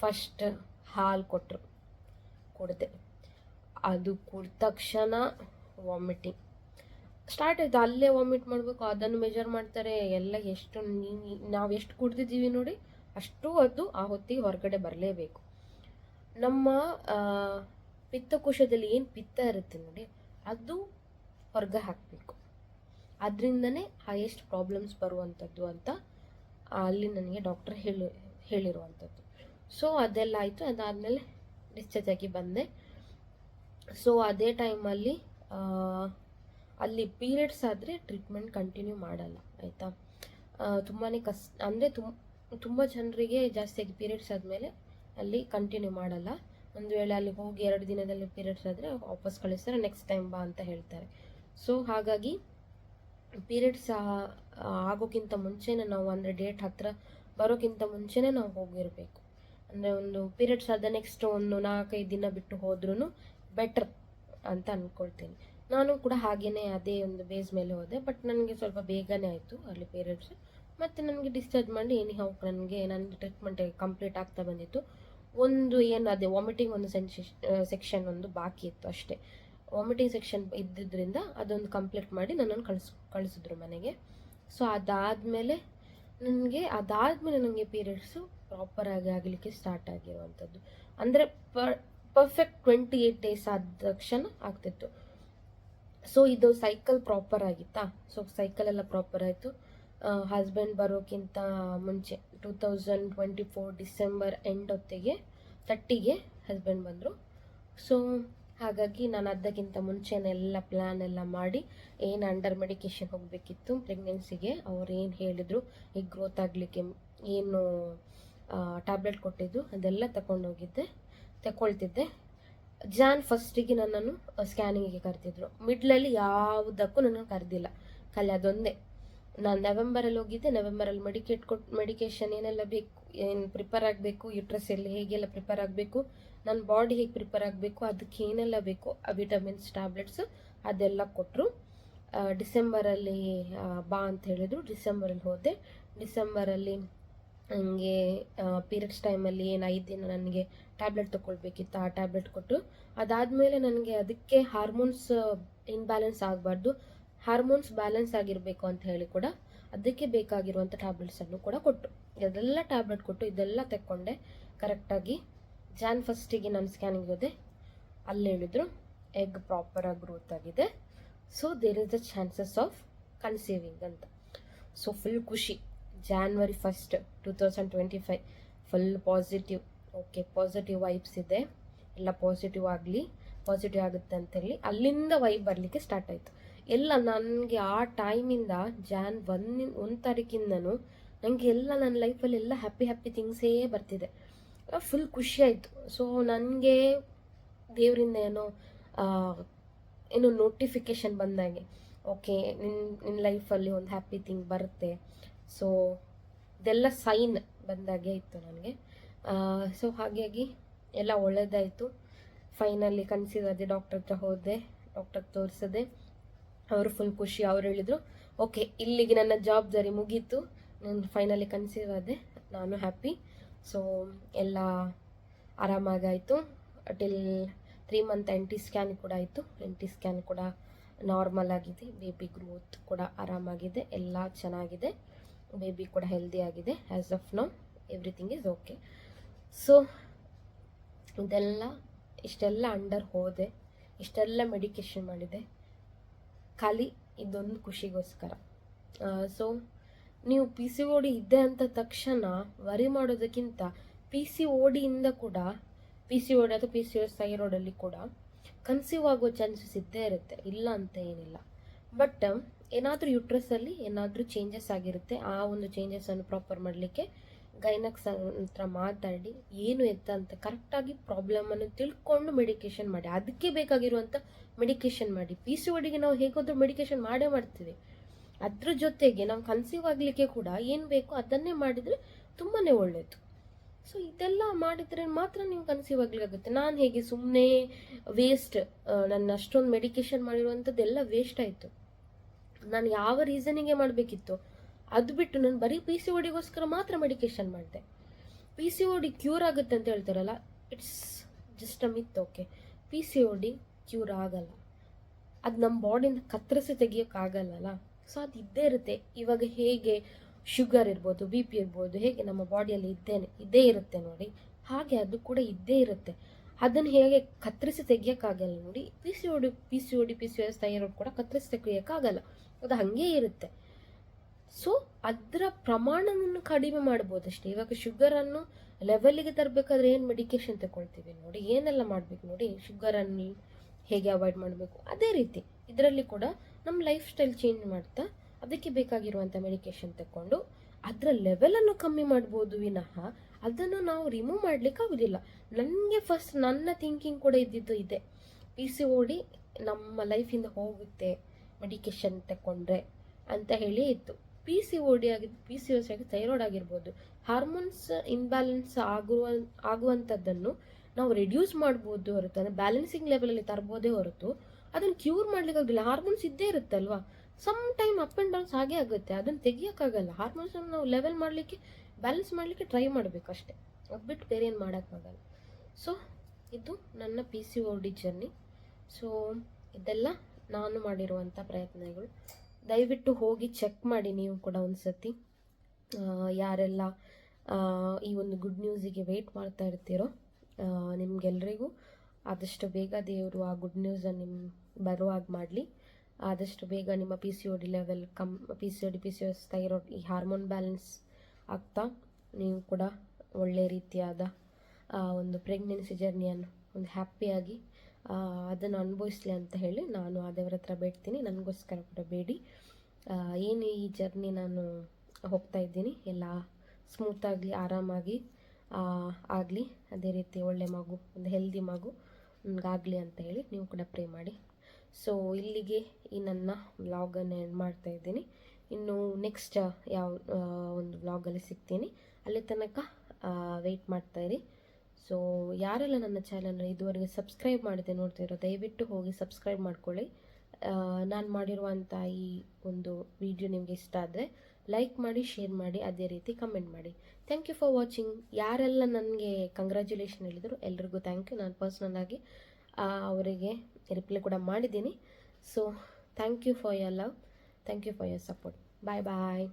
ಫಸ್ಟ್ ಹಾಲು ಕೊಟ್ಟರು ಕುಡ್ದೆ. ಅದು ಕುಡ್ದ ತಕ್ಷಣ ವಾಮಿಟಿಂಗ್ ಸ್ಟಾರ್ಟ್ ಆಯ್ತು, ಅಲ್ಲೇ ವಾಮಿಟ್ ಮಾಡಬೇಕು, ಅದನ್ನು ಮೆಜರ್ ಮಾಡ್ತಾರೆ, ಎಲ್ಲ ಎಷ್ಟು ನಾವು ಎಷ್ಟು ಕುಡ್ದಿದ್ದೀವಿ ನೋಡಿ, ಅಷ್ಟು ಅದು ಆ ಹೊತ್ತಿಗೆ ಹೊರಗಡೆ ಬರಲೇಬೇಕು. ನಮ್ಮ ಪಿತ್ತಕೋಶದಲ್ಲಿ ಏನು ಪಿತ್ತ ಇರುತ್ತೆ ನೋಡಿ, ಅದು ಹೊರಗೆ ಹಾಕಬೇಕು. ಅದರಿಂದನೇ ಹೈಯೆಸ್ಟ್ ಪ್ರಾಬ್ಲಮ್ಸ್ ಬರುವಂಥದ್ದು ಅಂತ ಅಲ್ಲಿ ನನಗೆ ಡಾಕ್ಟರ್ ಹೇಳಿ ಹೇಳಿರುವಂಥದ್ದು ಸೊ ಅದೆಲ್ಲ ಆಯಿತು, ಅದಾದಮೇಲೆ ಡಿಸ್ಚಾರ್ಜ್ ಆಗಿ ಬಂದೆ. ಸೊ ಅದೇ ಟೈಮಲ್ಲಿ ಅಲ್ಲಿ ಪೀರಿಯಡ್ಸ್ ಆದರೆ ಟ್ರೀಟ್ಮೆಂಟ್ ಕಂಟಿನ್ಯೂ ಮಾಡಲ್ಲ, ಆಯಿತಾ? ತುಂಬಾ ಕಷ್ಟ ಅಂದರೆ ತುಂಬ ಜನರಿಗೆ ಜಾಸ್ತಿಯಾಗಿ ಪೀರಿಯಡ್ಸ್ ಆದಮೇಲೆ ಅಲ್ಲಿ ಕಂಟಿನ್ಯೂ ಮಾಡಲ್ಲ. ಒಂದು ವೇಳೆ ಅಲ್ಲಿ ಹೋಗಿ ಎರಡು ದಿನದಲ್ಲಿ ಪೀರಿಯಡ್ಸ್ ಆದರೆ ವಾಪಸ್ ಕಳಿಸ್ತಾರೆ ನೆಕ್ಸ್ಟ್ ಟೈಮ್ ಬಾ ಅಂತ ಹೇಳ್ತಾರೆ. ಸೊ ಹಾಗಾಗಿ ಪೀರಿಯಡ್ಸ್ ಆಗೋಕ್ಕಿಂತ ಮುಂಚೆನೇ ನಾವು ಅಂದರೆ ಡೇಟ್ ಹತ್ತಿರ ಬರೋಕ್ಕಿಂತ ಮುಂಚೆನೇ ನಾವು ಹೋಗಿರಬೇಕು. ಅಂದರೆ ಒಂದು ಪೀರಿಯಡ್ಸ್ ಆದ ನೆಕ್ಸ್ಟ್ ಒಂದು ನಾಲ್ಕೈದು ದಿನ ಬಿಟ್ಟು ಹೋದ್ರೂ ಬೆಟರ್ ಅಂತ ಅಂದ್ಕೊಳ್ತೀನಿ ನಾನು ಕೂಡ ಹಾಗೇನೇ ಅದೇ ಒಂದು ಬೇಸ್ ಮೇಲೆ ಹೋದೆ ಬಟ್ ನನಗೆ ಸ್ವಲ್ಪ ಬೇಗನೆ ಆಯಿತು ಅಲ್ಲಿ ಪೇರೆಂಟ್ಸ್ ಮತ್ತು ನನಗೆ ಡಿಸ್ಚಾರ್ಜ್ ಮಾಡಿ ಏನಿ ಹೌ ನನಗೆ ನನ್ನ ಟ್ರೀಟ್ಮೆಂಟ್ ಕಂಪ್ಲೀಟ್ ಆಗ್ತಾ ಬಂದಿತ್ತು. ಒಂದು ಏನು ಅದೇ ವಾಮಿಟಿಂಗ್ ಒಂದು ಸೆಕ್ಷನ್ ಒಂದು ಬಾಕಿ ಇತ್ತು ಅಷ್ಟೇ. ವಾಮಿಟಿಂಗ್ ಸೆಕ್ಷನ್ ಇದ್ದಿದ್ದರಿಂದ ಅದೊಂದು ಕಂಪ್ಲೀಟ್ ಮಾಡಿ ನನ್ನನ್ನು ಕಳಿಸ್, ಕಳಿಸಿದ್ರು ಮನೆಗೆ. ಸೊ ಅದಾದಮೇಲೆ ನನಗೆ ಅದಾದಮೇಲೆ ನನಗೆ ಪೀರಿಯಡ್ಸು ಪ್ರಾಪರಾಗಿ ಆಗಲಿಕ್ಕೆ ಸ್ಟಾರ್ಟ್ ಆಗಿರುವಂಥದ್ದು ಅಂದರೆ per perfect twenty eight days ಆದ ತಕ್ಷಣ ಆಗ್ತಿತ್ತು. ಸೊ ಇದು ಸೈಕಲ್ ಪ್ರಾಪರ್ ಆಗಿತ್ತಾ? ಸೊ ಸೈಕಲ್ ಎಲ್ಲ ಪ್ರಾಪರ್ ಆಯಿತು. ಹಸ್ಬೆಂಡ್ ಬರೋಕ್ಕಿಂತ ಮುಂಚೆ two thousand twenty four December end ಹೊತ್ತಿಗೆ ತರ್ಟಿಗೆ ಹಸ್ಬೆಂಡ್ ಬಂದರು. ಸೊ ಹಾಗಾಗಿ ನಾನು ಅದಕ್ಕಿಂತ ಮುಂಚೆನೆಲ್ಲ ಪ್ಲ್ಯಾನ್ ಎಲ್ಲ ಮಾಡಿ, ಏನು ಅಂಡರ್ ಮೆಡಿಕೇಶನ್ ಹೋಗಬೇಕಿತ್ತು ಪ್ರೆಗ್ನೆನ್ಸಿಗೆ ಅವ್ರು ಏನು ಹೇಳಿದರು ಈಗ ಗ್ರೋತ್ ಆಗಲಿಕ್ಕೆ ಏನು ಟ್ಯಾಬ್ಲೆಟ್ ಕೊಟ್ಟಿದ್ದು, ಅದೆಲ್ಲ ತಗೊಂಡೋಗಿದ್ದೆ ತಗೊಳ್ತಿದ್ದೆ ಜಾನ್ ಫಸ್ಟಿಗೆ ನನ್ನನ್ನು ಸ್ಕ್ಯಾನಿಂಗಿಗೆ ಕರೆದಿದ್ರು. ಮಿಡ್ಲಲ್ಲಿ ಯಾವುದಕ್ಕೂ ನನಗೆ ಕರೆದಿಲ್ಲ. ಖಾಲಿ ಅದೊಂದೇ. ನಾನು ನವೆಂಬರಲ್ಲಿ ಹೋಗಿದ್ದೆ. ನವೆಂಬರಲ್ಲಿ ಮೆಡಿಕೇಟ್ ಕೊಟ್ಟು ಮೆಡಿಕೇಶನ್ ಏನೆಲ್ಲ ಬೇಕು, ಏನು ಪ್ರಿಪೇರ್ ಆಗಬೇಕು, ಯುಟ್ರಸ್ ಎಲ್ಲಿ ಹೇಗೆಲ್ಲ ಪ್ರಿಪೇರ್ ಆಗಬೇಕು ನನ್ನ ಬಾಡಿ ಹೇಗೆ ಪ್ರಿಪೇರ್ ಆಗಬೇಕು, ಅದಕ್ಕೆ ಏನೆಲ್ಲ ಬೇಕು, ಆ ವಿಟಮಿನ್ಸ್, ಟ್ಯಾಬ್ಲೆಟ್ಸು ಅದೆಲ್ಲ ಕೊಟ್ಟರು ಡಿಸೆಂಬರಲ್ಲಿ ಬಾ ಅಂತ ಹೇಳಿದರು. ಡಿಸೆಂಬರಲ್ಲಿ ಹೋದೆ. ಡಿಸೆಂಬರಲ್ಲಿ ನನಗೆ ಪೀರಿಯಡ್ಸ್ ಟೈಮಲ್ಲಿ ಏನು ಐದು ನನಗೆ ಟ್ಯಾಬ್ಲೆಟ್ ತೊಗೊಳ್ಬೇಕಿತ್ತು, ಆ ಟ್ಯಾಬ್ಲೆಟ್ ಕೊಟ್ಟು. ಅದಾದಮೇಲೆ ನನಗೆ ಅದಕ್ಕೆ ಹಾರ್ಮೋನ್ಸ್ ಇನ್ಬ್ಯಾಲೆನ್ಸ್ ಆಗಬಾರ್ದು. ಹಾರ್ಮೋನ್ಸ್ ಬ್ಯಾಲೆನ್ಸ್ ಆಗಿರಬೇಕು ಅಂತ ಹೇಳಿ ಕೂಡ ಅದಕ್ಕೆ ಬೇಕಾಗಿರುವಂಥ ಟ್ಯಾಬ್ಲೆಟ್ಸನ್ನು ಕೂಡ ಕೊಟ್ಟು. ಅದೆಲ್ಲ ಟ್ಯಾಬ್ಲೆಟ್ ಕೊಟ್ಟು ಇದೆಲ್ಲ ತೆಕ್ಕೊಂಡೆ. ಕರೆಕ್ಟಾಗಿ ಜಾನ್ ಫಸ್ಟಿಗೆ ನಾನು ಸ್ಕ್ಯಾನಿಂಗ್ ಹೋದೆ ಅಲ್ಲಿ ಹೇಳಿದರು ಎಗ್ ಪ್ರಾಪರಾಗಿ ಗ್ರೋತ್ ಆಗಿದೆ. So there is the chances of conceiving ಅಂತ. ಸೊ ಫುಲ್ ಖುಷಿ. January first two thousand twenty five full positive okay positive vibes ಇದೆ. ಎಲ್ಲ ಪಾಸಿಟಿವ್ ಆಗಲಿ ಪಾಸಿಟಿವ್ ಆಗುತ್ತೆ ಅಂತೇಳಿ ಅಲ್ಲಿಂದ ವೈಬ್ ಬರಲಿಕ್ಕೆ ಸ್ಟಾರ್ಟ್ ಆಯಿತು. ಎಲ್ಲ ನನಗೆ ಆ ಟೈಮಿಂದ ಜಾನ್ ಒಂದು ಒಂದು ತಾರೀಕಿಂದನೂ ನನಗೆ ಎಲ್ಲ ನನ್ನ ಲೈಫಲ್ಲಿ ಎಲ್ಲ ಹ್ಯಾಪಿ ಹ್ಯಾಪಿ ಥಿಂಗ್ಸೇ ಬರ್ತಿದೆ. ಫುಲ್ ಖುಷಿ ಆಯಿತು. ಸೊ ನನಗೆ ದೇವರಿಂದ ಏನೋ ಏನೋ ನೋಟಿಫಿಕೇಶನ್ ಬಂದಾಗೆ ಓಕೆ ನಿನ್ನ ನಿನ್ನ ಲೈಫಲ್ಲಿ ಒಂದು ಹ್ಯಾಪಿ ಥಿಂಗ್ ಬರುತ್ತೆ. ಸೊ ಇದೆಲ್ಲ ಸೈನ್ ಬಂದಾಗೆ ಇತ್ತು ನನಗೆ. ಸೊ ಹಾಗಾಗಿ ಎಲ್ಲ ಒಳ್ಳೆಯದಾಯಿತು ಫೈನಲಿ ಕನ್ಸೀವ್ ಆದೆ ಡಾಕ್ಟರ್ ಹತ್ರ ಹೋದೆ ಡಾಕ್ಟರ್ ತೋರಿಸಿದೆ. ಅವರು ಫುಲ್ ಖುಷಿ, ಅವ್ರು ಹೇಳಿದರು ಓಕೆ ಇಲ್ಲಿಗೆ ನನ್ನ ಜವಾಬ್ದಾರಿ ಮುಗೀತು. ನಾನು ಫೈನಲಿ ಕನ್ಸೀವ್ ಆದೆ, ನಾನು ಹ್ಯಾಪಿ ಸೊ ಎಲ್ಲ ಆರಾಮಾಗಾಯಿತು. Till three month N T scan ಕೂಡ ಆಯಿತು. ಎನ್ ಟಿ ಸ್ಕ್ಯಾನ್ ಕೂಡ ನಾರ್ಮಲ್ ಆಗಿದೆ. ಬೇಬಿ ಗ್ರೋತ್ ಕೂಡ ಆರಾಮಾಗಿದೆ. ಎಲ್ಲ ಚೆನ್ನಾಗಿದೆ. ಬೇಬಿ ಕೂಡ ಹೆಲ್ದಿ ಆಗಿದೆ as of now everything is okay so ಇದೆಲ್ಲ ಇಷ್ಟೆಲ್ಲ ಅಂಡರ್ ಹೋದೆ. ಇಷ್ಟೆಲ್ಲ ಮೆಡಿಕೇಶನ್ ಮಾಡಿದೆ. ಖಾಲಿ ಇದೊಂದು ಖುಷಿಗೋಸ್ಕರ. ಸೊ ನೀವು ಪಿ ಸಿ ಓ ಡಿ ಇದೆ ಅಂತ ತಕ್ಷಣ ವರಿ ಮಾಡೋದಕ್ಕಿಂತ ಪಿ ಸಿ ಓ ಡಿಯಿಂದ ಕೂಡ ಪಿ ಸಿ ಓ ಡಿ ಅಥವಾ ಪಿ ಸಿ ಓ ಥೈರಾಯ್ಡಲ್ಲಿ ಕೂಡ ಕನ್ಸೀವ್ ಆಗೋ ಚಾನ್ಸಸ್ ಇದ್ದೇ ಇರುತ್ತೆ. ಇಲ್ಲ ಅಂತ ಏನಿಲ್ಲ. ಬಟ್ ಏನಾದರೂ ಯುಟ್ರಸಲ್ಲಿ ಏನಾದರೂ ಚೇಂಜಸ್ ಆಗಿರುತ್ತೆ, ಆ ಒಂದು ಚೇಂಜಸನ್ನು ಪ್ರಾಪರ್ ಮಾಡಲಿಕ್ಕೆ ಗೈನಕ್ಸ್ ಹತ್ರ ಮಾತಾಡಿ ಏನು ಎತ್ತ ಅಂತ ಕರೆಕ್ಟಾಗಿ ಪ್ರಾಬ್ಲಮನ್ನು ತಿಳ್ಕೊಂಡು ಮೆಡಿಕೇಶನ್ ಮಾಡಿ. ಅದಕ್ಕೆ ಬೇಕಾಗಿರುವಂಥ ಮೆಡಿಕೇಶನ್ ಮಾಡಿ. ಪಿ ಸಿ ಒಡಿಗೆ ನಾವು ಹೇಗಾದರೂ ಮೆಡಿಕೇಶನ್ ಮಾಡೇ ಮಾಡ್ತೀವಿ. ಅದ್ರ ಜೊತೆಗೆ ನಾವು ಕನ್ಸೀವ್ ಆಗಲಿಕ್ಕೆ ಕೂಡ ಏನು ಬೇಕೋ ಅದನ್ನೇ ಮಾಡಿದರೆ ತುಂಬಾ ಒಳ್ಳೆಯದು ಸೊ ಇದೆಲ್ಲ ಮಾಡಿದರೆ ಮಾತ್ರ ನೀವು ಕನ್ಸೀವ್ ಆಗುತ್ತೆ ನಾನು ಹೇಗೆ ಸುಮ್ಮನೆ ವೇಸ್ಟ್ ನನ್ನ ಅಷ್ಟೊಂದು ಮೆಡಿಕೇಶನ್ ಮಾಡಿರುವಂಥದ್ದೆಲ್ಲ ವೇಸ್ಟ್ ಆಯಿತು. ನಾನು ಯಾವ ರೀಸನಿಗೆ ಮಾಡಬೇಕಿತ್ತು? ಅದು ಬಿಟ್ಟು ನಾನು ಬರೀ ಪಿ ಸಿ ಒಡಿಗೋಸ್ಕರ ಮಾತ್ರ ಮೆಡಿಕೇಶನ್ ಮಾಡಿದೆ. P C O D cure ಆಗುತ್ತೆ ಅಂತ ಹೇಳ್ತಾರಲ್ಲ it's just a myth okay P C O D cure ಆಗಲ್ಲ. ಅದು ನಮ್ಮ ಬಾಡಿನ ಕತ್ತರಿಸಿ ತೆಗಿಯೋಕ್ಕಾಗಲ್ಲಲ್ಲ ಸೊ ಅದು ಇದ್ದೇ ಇರುತ್ತೆ. ಇವಾಗ ಹೇಗೆ ಶುಗರ್ ಇರ್ಬೋದು, ಬಿ ಪಿ ಇರ್ಬೋದು, ಹೇಗೆ ನಮ್ಮ ಬಾಡಿಯಲ್ಲಿ ಇದ್ದೇನೆ, ಇದ್ದೇ ಇರುತ್ತೆ ನೋಡಿ. ಹಾಗೆ ಅದು ಕೂಡ ಇದ್ದೇ ಇರುತ್ತೆ. ಅದನ್ನು ಹೇಗೆ ಕತ್ತರಿಸಿ ತೆಗಿಯೋಕ್ಕಾಗಲ್ಲ ನೋಡಿ. P C O D P C D P C S thyroid ಕೂಡ ಕತ್ತರಿಸಿ ತೆಗಿಯೋಕ್ಕಾಗಲ್ಲ. ಅದು ಹಾಗೇ ಇರುತ್ತೆ. ಸೊ ಅದರ ಪ್ರಮಾಣವನ್ನು ಕಡಿಮೆ ಮಾಡ್ಬೋದು ಅಷ್ಟೇ ಇವಾಗ ಶುಗರನ್ನು ಲೆವೆಲ್ಲಿಗೆ ತರಬೇಕಾದ್ರೆ ಏನು ಮೆಡಿಕೇಶನ್ ತಗೊಳ್ತೀವಿ ನೋಡಿ. ಏನೆಲ್ಲ ಮಾಡಬೇಕು ನೋಡಿ. ಶುಗರನ್ನು ಹೇಗೆ ಅವಾಯ್ಡ್ ಮಾಡಬೇಕು. ಅದೇ ರೀತಿ. ಇದರಲ್ಲಿ ಕೂಡ ನಮ್ಮ ಲೈಫ್ ಸ್ಟೈಲ್ ಚೇಂಜ್ ಮಾಡ್ತಾ ಅದಕ್ಕೆ ಬೇಕಾಗಿರುವಂಥ ಮೆಡಿಕೇಶನ್ ತಗೊಂಡು ಅದರ ಲೆವೆಲನ್ನು ಕಮ್ಮಿ ಮಾಡ್ಬೋದು ವಿನಃ ಅದನ್ನು ನಾವು ರಿಮೂವ್ ಮಾಡಲಿಕ್ಕೆ ಆಗೋದಿಲ್ಲ. ನನಗೆ ಫಸ್ಟ್ ನನ್ನ ಥಿಂಕಿಂಗ್ ಕೂಡ ಇದ್ದಿದ್ದು ಇದೆ. ಪಿ ಸಿ ಓಡಿ ನಮ್ಮ ಲೈಫಿಂದ ಹೋಗುತ್ತೆ ಮೆಡಿಕೇಶನ್ ತಗೊಂಡ್ರೆ ಅಂತ ಹೇಳಿ ಇತ್ತು. ಪಿ ಸಿ ಓ ಡಿ ಆಗಿದ್ದು ಪಿ ಸಿ ಓಸ್ ಆಗಿ ಥೈರಾಯ್ಡ್ ಆಗಿರ್ಬೋದು. ಹಾರ್ಮೋನ್ಸ್ ಇನ್ಬ್ಯಾಲೆನ್ಸ್ ಆಗುವ ಆಗುವಂಥದ್ದನ್ನು ನಾವು ರೆಡ್ಯೂಸ್ ಮಾಡ್ಬೋದು ಹೊರತು, ಅಂದರೆ ಬ್ಯಾಲೆನ್ಸಿಂಗ್ ಲೆವೆಲಲ್ಲಿ ತರ್ಬೋದೇ ಹೊರತು ಅದನ್ನು ಕ್ಯೂರ್ ಮಾಡ್ಲಿಕ್ಕೆ ಆಗೋದಿಲ್ಲ. ಹಾರ್ಮೋನ್ಸ್ ಇದ್ದೇ ಇರುತ್ತಲ್ವಾ? Some time up and downs ಹಾಗೆ ಆಗುತ್ತೆ. ಅದನ್ನು ತೆಗಿಯೋಕ್ಕಾಗಲ್ಲ. ಹಾರ್ಮೋನ್ಸ್ ನಾವು ಲೆವೆಲ್ ಮಾಡಲಿಕ್ಕೆ ಬ್ಯಾಲೆನ್ಸ್ ಮಾಡಲಿಕ್ಕೆ ಟ್ರೈ ಮಾಡಬೇಕು ಅಷ್ಟೇ. ಅದು ಬಿಟ್ಟು ಬೇರೆ ಏನು ಮಾಡೋಕ್ಕಾಗಲ್ಲ. ಸೊ ಇದು ನನ್ನ P C O D journey so ಇದೆಲ್ಲ ನಾನು ಮಾಡಿರುವಂಥ ಪ್ರಯತ್ನಗಳು. ದಯವಿಟ್ಟು ಹೋಗಿ ಚೆಕ್ ಮಾಡಿ ನೀವು ಕೂಡ ಒಂದು ಸತಿ ಯಾರೆಲ್ಲ ಈ ಒಂದು ಗುಡ್ ನ್ಯೂಸಿಗೆ ವೆಯ್ಟ್ ಮಾಡ್ತಾ ಇರ್ತೀರೋ ನಿಮ್ಗೆಲ್ರಿಗೂ ಆದಷ್ಟು ಬೇಗ ದೇವರು ಆ ಗುಡ್ ನ್ಯೂಸನ್ನು ನಿಮ್ಮ ಬರುವಾಗ ಮಾಡಲಿ. ಆದಷ್ಟು ಬೇಗ ನಿಮ್ಮ P C O D level come P C O D P C S thyroid ಈ ಹಾರ್ಮೋನ್ ಬ್ಯಾಲೆನ್ಸ್ ಆಗ್ತಾ, ನೀವು ಕೂಡ ಒಳ್ಳೆ ರೀತಿಯಾದ ಒಂದು ಪ್ರೆಗ್ನೆನ್ಸಿ ಜರ್ನಿಯನ್ನು ಒಂದು ಹ್ಯಾಪಿಯಾಗಿ ಅದನ್ನು ಅನುಭವಿಸಲಿ ಅಂತ ಹೇಳಿ ನಾನು ಆ ದೇವರ ಹತ್ರ ಬೇಡ್ತೀನಿ. ನನಗೋಸ್ಕರ ಕೂಡ ಬೇಡಿ. ಏನು ಈ ಜರ್ನಿ ನಾನು ಹೋಗ್ತಾ ಇದ್ದೀನಿ, ಎಲ್ಲ ಸ್ಮೂತಾಗಲಿ ಆರಾಮಾಗಿ ಆಗಲಿ. ಅದೇ ರೀತಿ ಒಳ್ಳೆ ಮಗು, ಒಂದು ಹೆಲ್ದಿ ಮಗು, ನನಗಾಗಲಿ ಅಂತ ಹೇಳಿ ನೀವು ಕೂಡ ಪ್ರೇ ಮಾಡಿ. ಸೊ ಇಲ್ಲಿಗೆ ಈ ನನ್ನ ವ್ಲಾಗನ್ನು ಎಂಡ್ ಮಾಡ್ತಾ ಇದ್ದೀನಿ. ಇನ್ನು ನೆಕ್ಸ್ಟ್ ಯಾವ ಒಂದು ವ್ಲಾಗಲ್ಲಿ ಸಿಗ್ತೀನಿ. ಅಲ್ಲಿ ತನಕ ವೆಯ್ಟ್ ಮಾಡ್ತಾಯಿರಿ ಸೊ ಯಾರೆಲ್ಲ ನನ್ನ ಚಾನಲ್ನ ಇದುವರೆಗೆ ಸಬ್ಸ್ಕ್ರೈಬ್ ಮಾಡದೆ ನೋಡ್ತಿರೋ ದಯವಿಟ್ಟು ಹೋಗಿ ಸಬ್ಸ್ಕ್ರೈಬ್ ಮಾಡ್ಕೊಳ್ಳಿ. ನಾನು ಮಾಡಿರುವಂಥ ಈ ಒಂದು ವಿಡಿಯೋ ನಿಮಗೆ ಇಷ್ಟ ಆದರೆ ಲೈಕ್ ಮಾಡಿ ಶೇರ್ ಮಾಡಿ ಅದೇ ರೀತಿ ಕಮೆಂಟ್ ಮಾಡಿ. ಥ್ಯಾಂಕ್ ಯು ಫಾರ್ ವಾಚಿಂಗ್ ಯಾರೆಲ್ಲ ನನಗೆ ಕಂಗ್ರ್ಯಾಚುಲೇಷನ್ ಹೇಳಿದರು ಎಲ್ರಿಗೂ ಥ್ಯಾಂಕ್ ಯು ನಾನು ಪರ್ಸ್ನಲ್ ಆಗಿ ಆ, ಅವರಿಗೆ ರಿಪ್ಲೈ ಕೂಡ ಮಾಡಿದ್ದೀನಿ. So thank you for your love thank you for your support bye bye